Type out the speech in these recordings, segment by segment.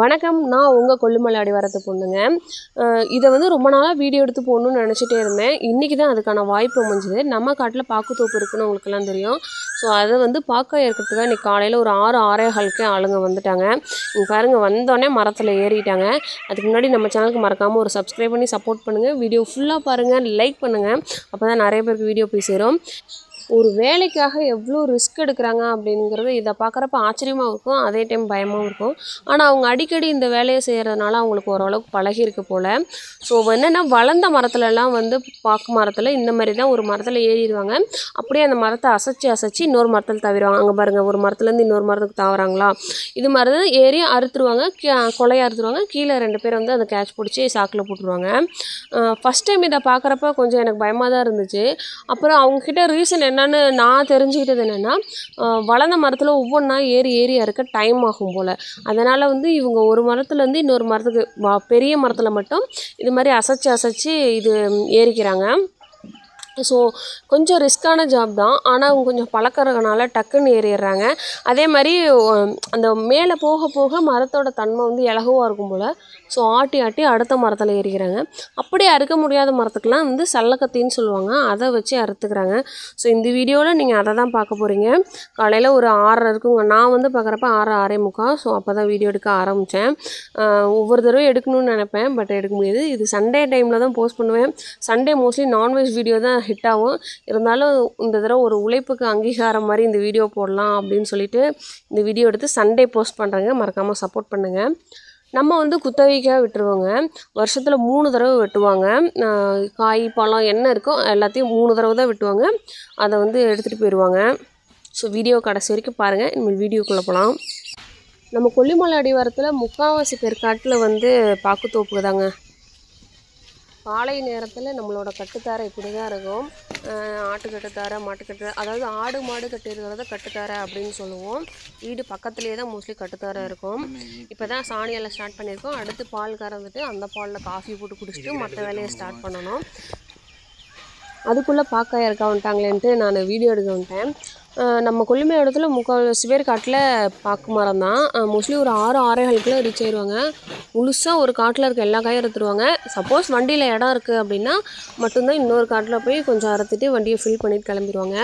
வணக்கம் நான் உங்கள் கொல்லுமலை வரத்து பொண்ணுங்க. இதை வந்து ரொம்ப நாளாக வீடியோ எடுத்து போடணும்னு நினச்சிட்டே இருந்தேன். இன்றைக்கி தான் அதுக்கான வாய்ப்பு அமைஞ்சுது. நம்ம காட்டில் பாக்குத்தோப்பு இருக்குன்னு உங்களுக்கெல்லாம் தெரியும். ஸோ அதை வந்து பார்க்க இருக்கிறதுக்காக இன்றைக்கி காலையில் ஒரு ஆறு ஆறே காலுக்கே ஆளுங்க வந்துட்டாங்க. இங்கே பாருங்க வந்தோடனே மரத்தில் ஏறிட்டாங்க. அதுக்கு முன்னாடி நம்ம சேனலுக்கு மறக்காமல் ஒரு சப்ஸ்கிரைப் பண்ணி சப்போர்ட் பண்ணுங்கள் வீடியோ ஃபுல்லாக பாருங்கள் லைக் பண்ணுங்கள் அப்போ தான் நிறைய பேருக்கு வீடியோ போய் சேரும் ஒரு வேலைக்காக எவ்வளோ ரிஸ்க் எடுக்கிறாங்க அப்படிங்கிறது இதை பார்க்குறப்ப ஆச்சரியமாக இருக்கும் அதே டைம் பயமாகவும் இருக்கும். ஆனால் அவங்க அடிக்கடி இந்த வேலையை செய்கிறதுனால அவங்களுக்கு ஓரளவுக்கு பழகிருக்கு போல். ஸோ என்னென்னா வளர்ந்த மரத்துலலாம் வந்து பாக்கு மரத்தில் இந்த மாதிரி தான் ஒரு மரத்தில் ஏறிடுவாங்க. அப்படியே அந்த மரத்தை அசைச்சு அசைச்சு இன்னொரு மரத்தில் தவிடுவாங்க. அங்கே பாருங்கள் ஒரு மரத்துலேருந்து இன்னொரு மரத்துக்கு தாவறாங்களா? இது மாதிரி தான் ஏறி அறுத்துருவாங்க கொலையை அறுத்துருவாங்க. கீழே ரெண்டு பேர் வந்து அதை கேட்ச் பிடிச்சி சாக்கில் போட்டுருவாங்க. ஃபஸ்ட் டைம் இதை பார்க்குறப்ப கொஞ்சம் எனக்கு பயமாக தான் இருந்துச்சு. அப்புறம் அவங்கக்கிட்ட ரீசன் என்னென்னு நான் தெரிஞ்சுக்கிட்டது என்னென்னா வளர்ந்த மரத்தில் ஒவ்வொன்றா ஏறி ஏறி அறுக்க டைம் ஆகும் போல். அதனால் வந்து இவங்க ஒரு மரத்துலேருந்து இன்னொரு மரத்துக்கு பெரிய மரத்தில் மட்டும் இது மாதிரி அசைச்சு அசைச்சு இது ஏறிக்கிறாங்க. ஸோ கொஞ்சம் ரிஸ்க்கான ஜாப் தான். ஆனால் அவங்க கொஞ்சம் பழக்கிறதுனால டக்குன்னு ஏறிடுறாங்க. அதே மாதிரி அந்த மேலே போக போக மரத்தோட தன்மை வந்து இலகுவாக இருக்கும் போல். ஸோ ஆட்டி ஆட்டி அடுத்த மரத்தில் ஏறிக்கிறாங்க. அப்படியே அறுக்க முடியாத மரத்துக்கெலாம் வந்து சல்லக்கத்தின்னு சொல்லுவாங்க. அதை வச்சு அறுத்துக்கிறாங்க. ஸோ இந்த வீடியோவில் நீங்கள் அதை தான் பார்க்க போகிறீங்க காலையில் ஒரு ஆறரை இருக்குங்க. நான் வந்து பார்க்குறப்ப ஆறு ஆறே முக்கால். ஸோ அப்போ தான் வீடியோ எடுக்க ஆரம்பித்தேன் ஒவ்வொரு தடவை எடுக்கணும்னு நினப்பேன். பட் எடுக்க முடியாது. இது சண்டே டைமில் தான் போஸ்ட் பண்ணுவேன். சண்டே மோஸ்ட்லி நான்வெஜ் வீடியோ தான் ஹிட் ஆகும் இருந்தாலும் இந்த தடவை ஒரு உழைப்புக்கு அங்கீகாரம் மாதிரி இந்த வீடியோ போடலாம் அப்படின்னு சொல்லிட்டு இந்த வீடியோ எடுத்து சண்டே போஸ்ட் பண்ணுறேங்க மறக்காமல் சப்போர்ட் பண்ணுங்கள் நம்ம வந்து குத்தகைக்காக விட்டுருவோங்க. வருஷத்தில் மூணு தடவை வெட்டுவாங்க. காய் பழம் என்ன இருக்கோ எல்லாத்தையும் மூணு தடவை தான் வெட்டுவாங்க. அதை வந்து எடுத்துகிட்டு போயிடுவாங்க ஸோ வீடியோ கடைசி வரைக்கும் பாருங்கள் இனிமேல் வீடியோக்குள்ளே போகலாம் நம்ம கொல்லிமலை அடிவாரத்தில் முக்கால்வாசி பேர் காட்டில் வந்து பாக்குத்தோப்பு தாங்க காலை நேரத்தில் நம்மளோட கட்டுத்தாரை இப்படி தான் இருக்கும் ஆட்டு கட்டுத்தாரை மாட்டு கட்டு அதாவது ஆடு மாடு கட்டியிருக்கிறத கட்டுத்தாரை அப்படின்னு சொல்லுவோம். வீடு பக்கத்துலேயே தான் மோஸ்ட்லி கட்டுத்தாரை இருக்கும். இப்போ தான் சாணியெல்லாம் ஸ்டார்ட் பண்ணியிருக்கோம். அடுத்து பால் கறந்துட்டு அந்த பாலில் காஃபி போட்டு குடிச்சிட்டு மற்ற வேலையை ஸ்டார்ட் பண்ணணும். அதுக்குள்ளே பார்க்க இருக்கா வந்துட்டாங்களேன்ட்டு நான் வீடியோ எடுக்க வந்துட்டேன். நம்ம கொல்லிமலை இடத்துல முக்கால்வாசி பேர் காட்டில் பாக்கு மரம் தான் மோஸ்ட்லி ஒரு ஆறு ஆறேகாலுக்குள்ளே ரீச் ஆயிடுவாங்க முழுசாக ஒரு காட்டில் இருக்க எல்லா காயும் அறுத்துருவாங்க சப்போஸ் வண்டியில் இடம் இருக்குது அப்படின்னா மட்டும்தான் இன்னொரு காட்டில் போய் கொஞ்சம் அறுத்துட்டு வண்டியை ஃபில் பண்ணிட்டு கிளம்பிடுவாங்க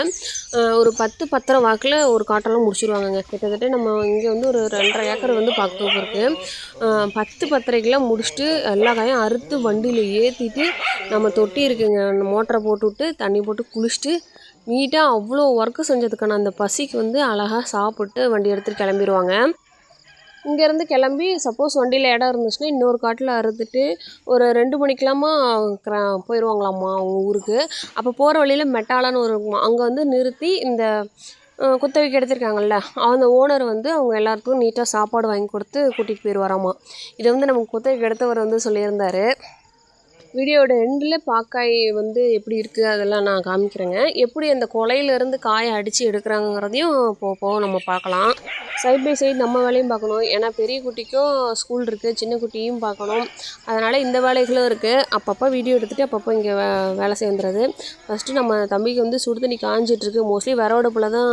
ஒரு பத்து பத்தரை வாக்கில் ஒரு காட்டெல்லாம் முடிச்சிருவாங்கங்க. கிட்டத்தட்ட நம்ம இங்கே வந்து ஒரு ரெண்டரை ஏக்கர் வந்து பார்க்க இருக்குது பத்து பத்தரைக்கெல்லாம் முடிச்சுட்டு எல்லா காயும் அறுத்து வண்டியில் ஏற்றிட்டு நம்ம தொட்டி இருக்குங்க. மோட்டரை போட்டுவிட்டு தண்ணி போட்டு குளிச்சுட்டு நீட்டாக அவ்வளோ ஒர்க்கு செஞ்சதுக்கான அந்த பசிக்கு வந்து அழகாக சாப்பிட்டு வண்டி எடுத்துகிட்டு கிளம்பிடுவாங்க இங்கேருந்து கிளம்பி சப்போஸ் வண்டியில் இடம் இருந்துச்சுன்னா இன்னொரு காட்டில் அறுத்துட்டு ஒரு ரெண்டு மணிக்கெல்லாமா கிரா போயிடுவாங்களாம்மா அவங்க ஊருக்கு. அப்போ போகிற வழியில் மெட்டாலான்னு ஒரு இருக்குமா அங்கே வந்து நிறுத்தி இந்த குத்தகைக்கு எடுத்திருக்காங்கல்ல அந்த ஓனர் வந்து அவங்க எல்லாருக்கும் நீட்டாக சாப்பாடு வாங்கி கொடுத்து கூட்டிகிட்டு போயிடுவாராமா இதை வந்து நமக்கு குத்தகைக்கு எடுத்தவர் வந்து சொல்லியிருந்தார். வீடியோட எண்டில் பாக்காய் வந்து எப்படி இருக்குது அதெல்லாம் நான் காமிக்கிறேங்க. எப்படி அந்த கொலையிலேருந்து காயை அடித்து எடுக்கிறாங்கங்கிறதையும் போப்போம் நம்ம பார்க்கலாம். சைட் பை சைடு நம்ம வேலையும் பார்க்கணும். ஏன்னா பெரிய குட்டிக்கும் ஸ்கூல் இருக்குது சின்ன குட்டியும் பார்க்கணும். அதனால் இந்த வேலைகளும் இருக்குது அப்பப்போ வீடியோ எடுத்துகிட்டு அப்பப்போ இங்கே வே வேலை சேர்ந்துறது ஃபஸ்ட்டு நம்ம தம்பிக்கு வந்து சுடு தண்ணி காஞ்சிட்ருக்கு. மோஸ்ட்லி விறவடுப்பில் தான்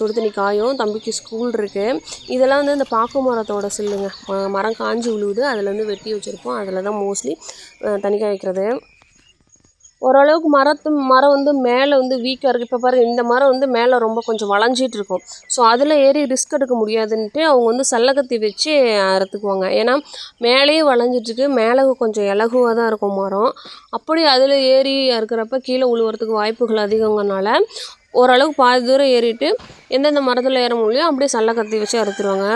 சுடுதண்ணி காயும். தம்பிக்கு ஸ்கூல் இருக்குது இதெல்லாம் வந்து இந்த பாக்கு மரத்தோட சில்லுங்க. மரம் காஞ்சி விழுவுது அதில் வந்து வெட்டி வச்சுருப்போம். அதில் தான் மோஸ்ட்லி தண்ணி வைக்கிறது ஓரளவுக்கு மரத்து மரம் வந்து மேலே வந்து வீக்காக இருக்குது இப்போ பாருங்கள் இந்த மரம் வந்து மேலே ரொம்ப கொஞ்சம் வளைஞ்சிட்டு இருக்கும். ஸோ அதில் ஏறி ரிஸ்க் எடுக்க முடியாதுன்ட்டு அவங்க வந்து சல்லகத்தி வச்சு அறுத்துக்குவாங்க. ஏன்னா மேலேயும் வளைஞ்சிட்ருக்கு மேலே கொஞ்சம் இலகுவாக தான் இருக்கும் மரம். அப்படி அதில் ஏறி அறுக்கிறப்ப கீழே உழுவுறதுக்கு வாய்ப்புகள் அதிகங்கிறனால ஓரளவுக்கு பாதி தூரம் ஏறிட்டு எந்தெந்த மரத்தில் ஏற முடியும் அப்படியே சல்ல கத்தி வச்சு அறுத்துருவாங்க.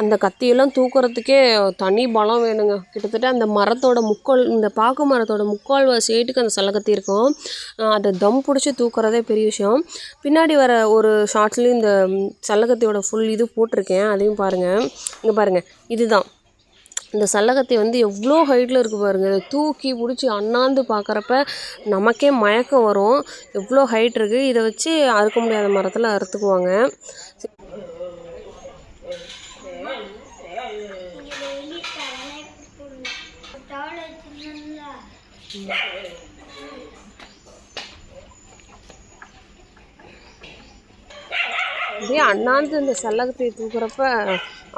அந்த கத்தியெல்லாம் தூக்குறதுக்கே தனி பலம் வேணுங்க. கிட்டத்தட்ட அந்த மரத்தோட முக்கால் இந்த பாக்கு மரத்தோட முக்கால்வாசி ஏட்டுக்கு அந்த சல்லை கத்தி இருக்கும். அதை தம் பிடிச்சி தூக்குறதே பெரிய விஷயம். பின்னாடி வர ஒரு ஷார்ட்ஸ்லேயும் இந்த சல்ல கத்தியோட ஃபுல் இது போட்டிருக்கேன். அதையும் பாருங்கள் இங்கே பாருங்கள் இதுதான். இந்த சல்லகத்தை வந்து எவ்வளோ ஹைட்டில் இருக்குது பாருங்கள் தூக்கி பிடிச்சி அண்ணாந்து பார்க்குறப்ப நமக்கே மயக்கம் வரும். எவ்வளோ ஹைட் இருக்குது இதை வச்சு அறுக்க முடியாத மரத்தில் அறுத்துக்குவாங்க. அப்படியே அண்ணாந்து இந்த சல்லகத்தை தூக்குறப்ப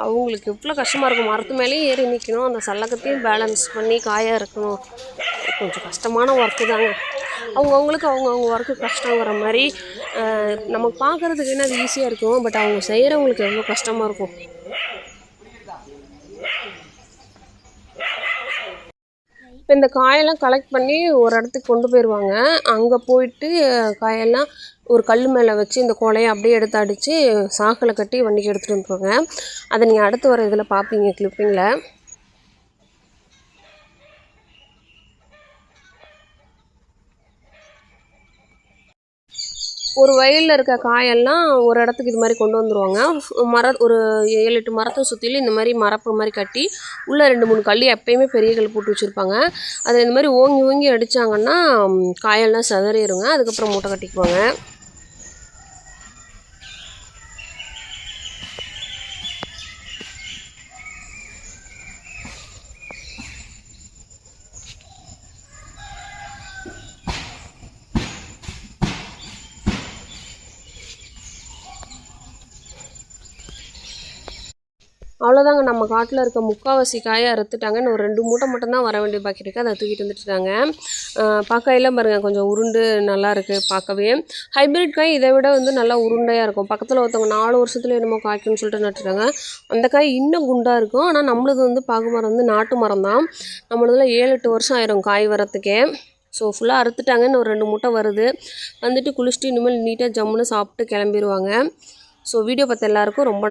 அவங்களுக்கு எவ்வளோ கஷ்டமாக இருக்கும். மரத்து மேலேயும் ஏறி நிற்கணும் அந்த சல்லக்கத்தையும் பேலன்ஸ் பண்ணி காயாக இருக்கணும். கொஞ்சம் கஷ்டமான ஒர்க்கு தாங்க. அவங்கவுங்களுக்கு அவங்கவுங்க ஒர்க்கு கஷ்டங்கிற மாதிரி நம்ம நமக்கு பார்க்குறதுக்கு என்ன அது ஈஸியாக இருக்கும் பட் அவங்க செய்கிறவங்களுக்கு எவ்வளோ கஷ்டமாக இருக்கும். இப்போ இந்த காயெல்லாம் கலெக்ட் பண்ணி ஒரு இடத்துக்கு கொண்டு போயிடுவாங்க அங்கே போயிட்டு காயெல்லாம் ஒரு கல் மேலே வச்சு இந்த கோலையை அப்படியே எடுத்து அடித்து சாக்கில் கட்டி வண்டிக்கு எடுத்துகிட்டு வந்துருவாங்க. அதை நீங்கள் அடுத்து வர இதில் பார்ப்பீங்க கிளிப்பிங்கில் ஒரு வயலில் இருக்க காயெல்லாம் ஒரு இடத்துக்கு இது மாதிரி கொண்டு வந்துடுவாங்க மர ஒரு ஏழு எட்டு மரத்தை சுற்றிலும் இந்த மாதிரி மரப்பு மாதிரி கட்டி உள்ளே ரெண்டு மூணு கல் எப்பயுமே பெரிய கல் போட்டு வச்சுருப்பாங்க. அதில் இந்த மாதிரி ஓங்கி ஓங்கி அடித்தாங்கன்னா காயெல்லாம் சிதறிடுங்க அதுக்கப்புறம் மூட்டை கட்டிக்குவாங்க. அவ்வளோதாங்க நம்ம காட்டில் இருக்க முக்கால்வாசி காயை அறுத்துட்டாங்க இன்னும் ஒரு ரெண்டு மூட்டை மட்டும்தான் வர வேண்டிய பாக்கி இருக்குது அதை தூக்கிட்டு வந்துட்டுருக்காங்க. இருக்காங்க பாருங்கள் கொஞ்சம் உருண்டு நல்லா இருக்குது பார்க்கவே. ஹைபிரிட் காய் இதை விட வந்து நல்லா உருண்டையாக இருக்கும். பக்கத்தில் ஒருத்தவங்க நாலு வருஷத்துல என்னமோ காய்க்கும்னு சொல்லிட்டு நட்டுருக்காங்க. அந்த காய் இன்னும் குண்டாக இருக்கும். ஆனால் நம்மளது வந்து பாகு மரம் வந்து நாட்டு மரம் தான். நம்மளதில் ஏழு எட்டு வருஷம் ஆயிரும் காய் வரத்துக்கே ஸோ ஃபுல்லாக அறுத்துட்டாங்க இன்னும் ஒரு ரெண்டு மூட்டை வருது. வந்துட்டு குளிச்சுட்டு இனிமேல் நீட்டாக ஜம்முன்னு சாப்பிட்டு கிளம்பிடுவாங்க ஸோ வீடியோ பார்த்த எல்லாருக்கும் ரொம்ப